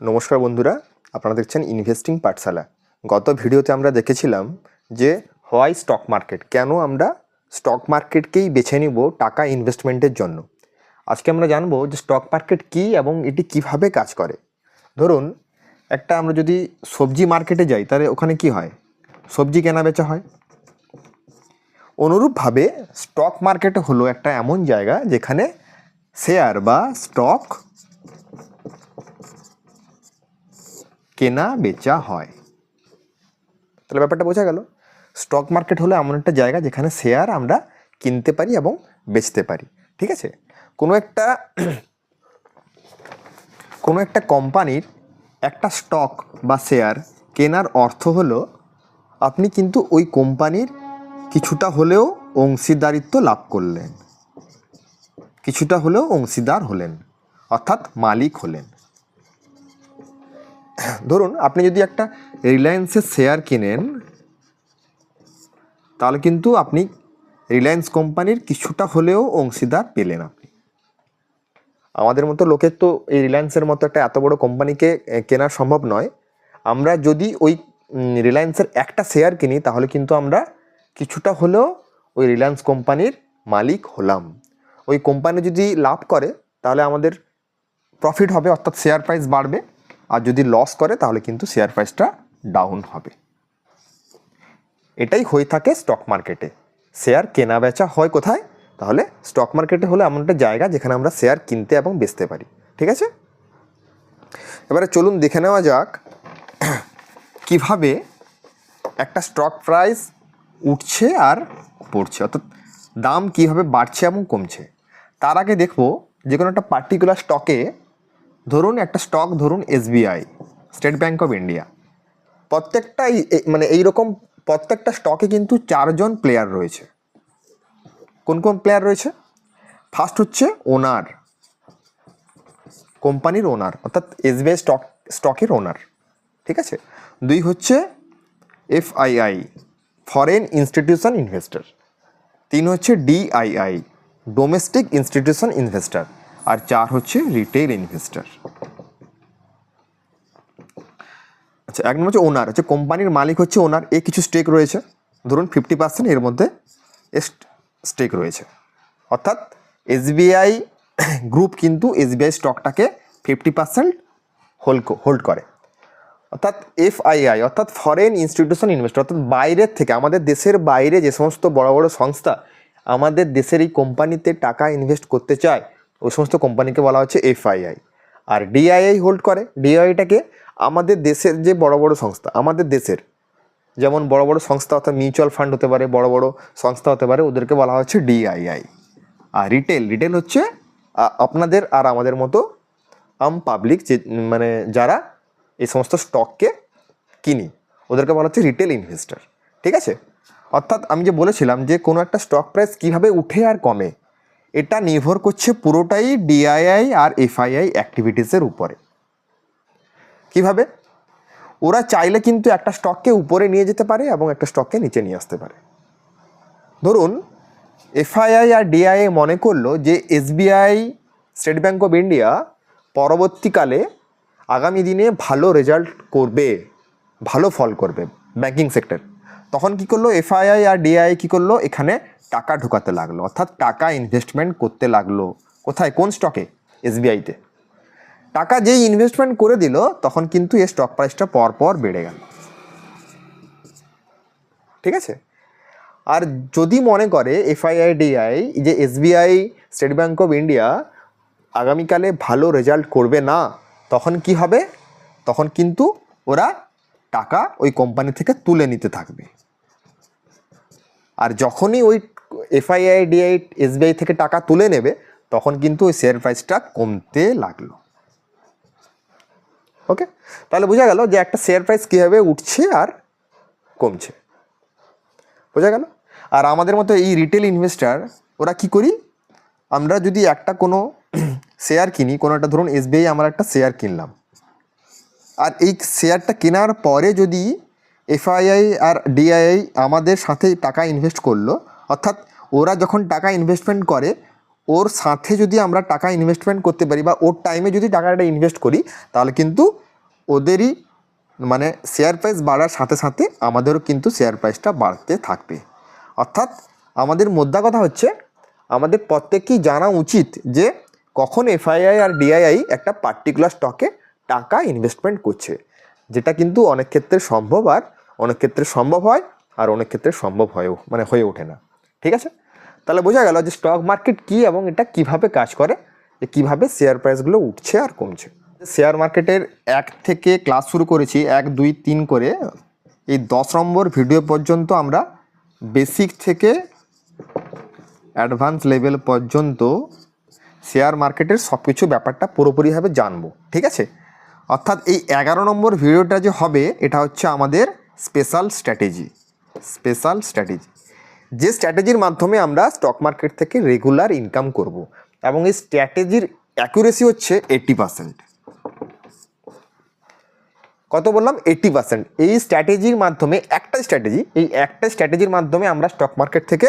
নমস্কার বন্ধুরা, আপনারা দেখছেন ইনভেস্টিং পাঠশালা গত ভিডিওতে আমরা দেখেছিলাম যে হোয়াই স্টক মার্কেট, কেন আমরা স্টক মার্কেটকেই বেছে নিব টাকা ইনভেস্টমেন্টের জন্য? আজকে আমরা জানব যে স্টক মার্কেট কী এবং এটি কীভাবে কাজ করে। ধরুন, একটা আমরা যদি সবজি মার্কেটে যাই, তাহলে ওখানে কি হয়? সবজি কেনা বেচা হয়। অনুরূপভাবে স্টক মার্কেট হলো একটা এমন জায়গা যেখানে শেয়ার বা স্টক কেনা বেচা হয়। তাহলে ব্যাপারটা বোঝা গেল। স্টক মার্কেট হলো এমন একটা জায়গা যেখানে শেয়ার আমরা কিনতে পারি এবং বেচতে পারি। ঠিক আছে? কোনো একটা কোনো একটা কোম্পানির একটা স্টক বা শেয়ার কেনার অর্থ হলো আপনি কিন্তু ওই কোম্পানির কিছুটা হলেও অংশীদারিত্ব লাভ করলেন। কিছুটা হলেও অংশীদার হলেন। অর্থাৎ মালিক হলেন। ধরুন আপনি যদি একটা রিলায়েন্সের শেয়ার কিনেন, তাহলে কিন্তু আপনি রিলায়েন্স কোম্পানির কিছুটা হলেও অংশীদার পেলেন আপনি। আমাদের মতো লোকের তো এই রিলায়েন্সের মতো একটা এত বড় কোম্পানিকে কেনা সম্ভব নয়। আমরা যদি ওই রিলায়েন্সের একটা শেয়ার কিনি, তাহলে কিন্তু আমরা কিছুটা হলেও ওই রিলায়েন্স কোম্পানির মালিক হলাম। ওই কোম্পানি যদি লাভ করে, তাহলে আমাদের প্রফিট হবে, অর্থাৎ শেয়ার প্রাইস বাড়বে। আর যদি লস করে, তাহলে কিন্তু শেয়ার প্রাইসটা ডাউন হবে। এটাই হয়ে থাকে স্টক মার্কেটে শেয়ার কেনা বেচা হয় কোথায়? তাহলে স্টক মার্কেটে হলো এমন একটা জায়গা যেখানে আমরা শেয়ার কিনতে এবং বেচতে পারি। ঠিক আছে? এবারে চলুন দেখে নেওয়া যাক কীভাবে একটা স্টক প্রাইস উঠছে আর পড়ছে। অর্থাৎ দাম কীভাবে বাড়ছে এবং কমছে। তার আগে দেখব যে কোনো একটা পার্টিকুলার স্টকে ধরুন একটা স্টক ধরুন SBI State Bank of India প্রত্যেকটা এই- এই- মানে এইরকম প্রত্যেকটা স্টকে কিন্তু চারজন প্লেয়ার রয়েছে। কোন কোন প্লেয়ার রয়েছে? ফার্স্ট হচ্ছে ওনার কোম্পানির ওনার অর্থাৎ এসবিআই স্টক স্টকের ওনার ঠিক আছে? দুই হচ্ছে এফআইআই ফরেন ইনস্টিটিউশন ইনভেস্টর তিন হচ্ছে ডিআইআই ডোমেস্টিক ইনস্টিটিউশন ইনভেস্টর আর চার হচ্ছে রিটেল ইনভেস্টর আচ্ছা এক নম্বর হচ্ছে ওনার হচ্ছে কোম্পানির মালিক হচ্ছে ওনার এ কিছু স্টেক রয়েছে। ধরুন ফিফটি পার্সেন্ট এর মধ্যে স্টেক রয়েছে। অর্থাৎ এসবিআই গ্রুপ কিন্তু এসবিআই স্টকটাকে ফিফটি পার্সেন্ট হোল্ড হোল্ড করে। অর্থাৎ এফআইআই অর্থাৎ ফরেন ইনস্টিটিউশন ইনভেস্টর অর্থাৎ বাইরের থেকে, আমাদের দেশের বাইরে যে সমস্ত বড় বড় সংস্থা আমাদের দেশের এই কোম্পানিতে টাকা ইনভেস্ট করতে চায় ওই সমস্ত কোম্পানিকে বলা হচ্ছে এফআইআই। আর ডিআইআই হোল্ড করে। ডিআইআইটাকে আমাদের দেশের যে বড় বড় সংস্থা, আমাদের দেশের যেমন বড় বড় সংস্থা অর্থাৎ মিউচুয়াল ফান্ড হতে পারে, বড় বড় সংস্থা হতে পারে, ওদেরকে বলা হচ্ছে ডিআইআই। আর রিটেল রিটেল হচ্ছে আপনাদের আর আমাদের মতো আম পাবলিক যে মানে যারা এই সমস্ত স্টককে কিনি, ওদেরকে বলা হচ্ছে রিটেল ইনভেস্টর। ঠিক আছে? অর্থাৎ আমি যে বলেছিলাম যে কোনো একটা স্টক প্রাইস কীভাবে উঠে আর কমে এটা নির্ভর করছে পুরোটাই ডিআইআই আর এফআইআই অ্যাক্টিভিটিসের উপরে। কীভাবে? ওরা চাইলে কিন্তু একটা স্টককে উপরে নিয়ে যেতে পারে এবং একটা স্টককে নিচে নিয়ে আসতে পারে। ধরুন, এফআইআই আর ডিআইআই মনে করল যে SBI, State Bank of India পরবর্তীকালে আগামী দিনে ভালো রেজাল্ট করবে, ভালো ফল করবে ব্যাঙ্কিং সেক্টর। তখন কি করল? এফআইআই আর ডিআই কি করল? এখানে টাকা ঢোকাতে লাগল। অর্থাৎ টাকা ইনভেস্টমেন্ট করতে লাগল। কোথায়? কোন স্টকে এসবিআইতে টাকা যেই ইনভেস্টমেন্ট করে দিল, তখন কিন্তু এই স্টক প্রাইসটা পর পর বেড়ে গেল। ঠিক আছে? আর যদি মনে করে এফআইআইডিআই যে SBI State Bank of India আগামীকালে ভালো রেজাল্ট করবে না, তখন কি হবে? তখন কিন্তু ওরা টাকা ওই কোম্পানি থেকে তুলে নিতে থাকবে। আর যখনই ওই এফআইআইডিআই এসবিআই থেকে টাকা তুলে নেবে, তখন কিন্তু ওই শেয়ার প্রাইসটা কমতে লাগল। ওকে তাহলে বোঝা গেল যে একটা শেয়ার প্রাইস কীভাবে উঠছে আর কমছে। বোঝা গেল? আর আমাদের মতো এই রিটেল ইনভেস্টার ওরা কি করি? আমরা যদি একটা কোনো শেয়ার কিনি, কোনো একটা ধরুন এসবিআই, আমরা একটা শেয়ার কিনলাম। আর এই শেয়ারটা কেনার পরে যদি এফআইআই আর ডিআইআই আমাদের সাথে টাকা ইনভেস্ট করল, অর্থাৎ ওরা যখন টাকা ইনভেস্টমেন্ট করে, ওর সাথে যদি আমরা টাকা ইনভেস্টমেন্ট করতে পারি বা ওর টাইমে যদি টাকাটা ইনভেস্ট করি, তাহলে কিন্তু ওদেরই মানে শেয়ার প্রাইস বাড়ার সাথে সাথে আমাদেরও কিন্তু শেয়ার প্রাইসটা বাড়তে থাকবে। অর্থাৎ আমাদের মোদ্দা কথা হচ্ছে, আমাদের প্রত্যেককেই জানা উচিত যে কখন এফআইআই আর ডিআইআই একটা পার্টিকুলার স্টকে টাকা ইনভেস্টমেন্ট করছে, যেটা কিন্তু অনেক ক্ষেত্রে সম্ভব আর অনেক ক্ষেত্রে সম্ভব হয় আর অনেক ক্ষেত্রে সম্ভব হয়েও মানে হয়ে ওঠে না। ঠিক আছে? তাহলে বোঝা গেল যে স্টক মার্কেট কী এবং এটা কীভাবে কাজ করে, যে কীভাবে শেয়ার প্রাইসগুলো উঠছে আর কমছে। শেয়ার মার্কেটের এক থেকে ক্লাস শুরু করেছি, এক, দুই, তিন করে। এই দশ নম্বর ভিডিও পর্যন্ত আমরা বেসিক থেকে অ্যাডভান্স লেভেল পর্যন্ত শেয়ার মার্কেটের সব কিছু ব্যাপারটা পুরোপুরিভাবে জানব। ঠিক আছে? অর্থাৎ এই এগারো নম্বর ভিডিওটা যে হবে, এটা হচ্ছে আমাদের স্পেশাল স্ট্র্যাটেজি স্পেশাল স্ট্র্যাটেজি যে স্ট্র্যাটেজির মাধ্যমে আমরা স্টক মার্কেট থেকে রেগুলার ইনকাম করব এবং এই স্ট্র্যাটেজির অ্যাকুরেসি হচ্ছে এইটি পার্সেন্ট কত বললাম? এইটি পার্সেন্ট এই স্ট্র্যাটেজির মাধ্যমে একটা স্ট্র্যাটেজি এই একটা স্ট্র্যাটেজির মাধ্যমে আমরা স্টক মার্কেট থেকে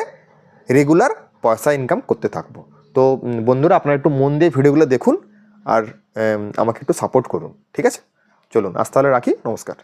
রেগুলার পয়সা ইনকাম করতে থাকব। তো বন্ধুরা, আপনারা একটু মন দিয়ে ভিডিওগুলো দেখুন। আর আমাকে একটু সাপোর্ট করুন ঠিক আছে? চলুন আজ তাহলে রাখি নমস্কার।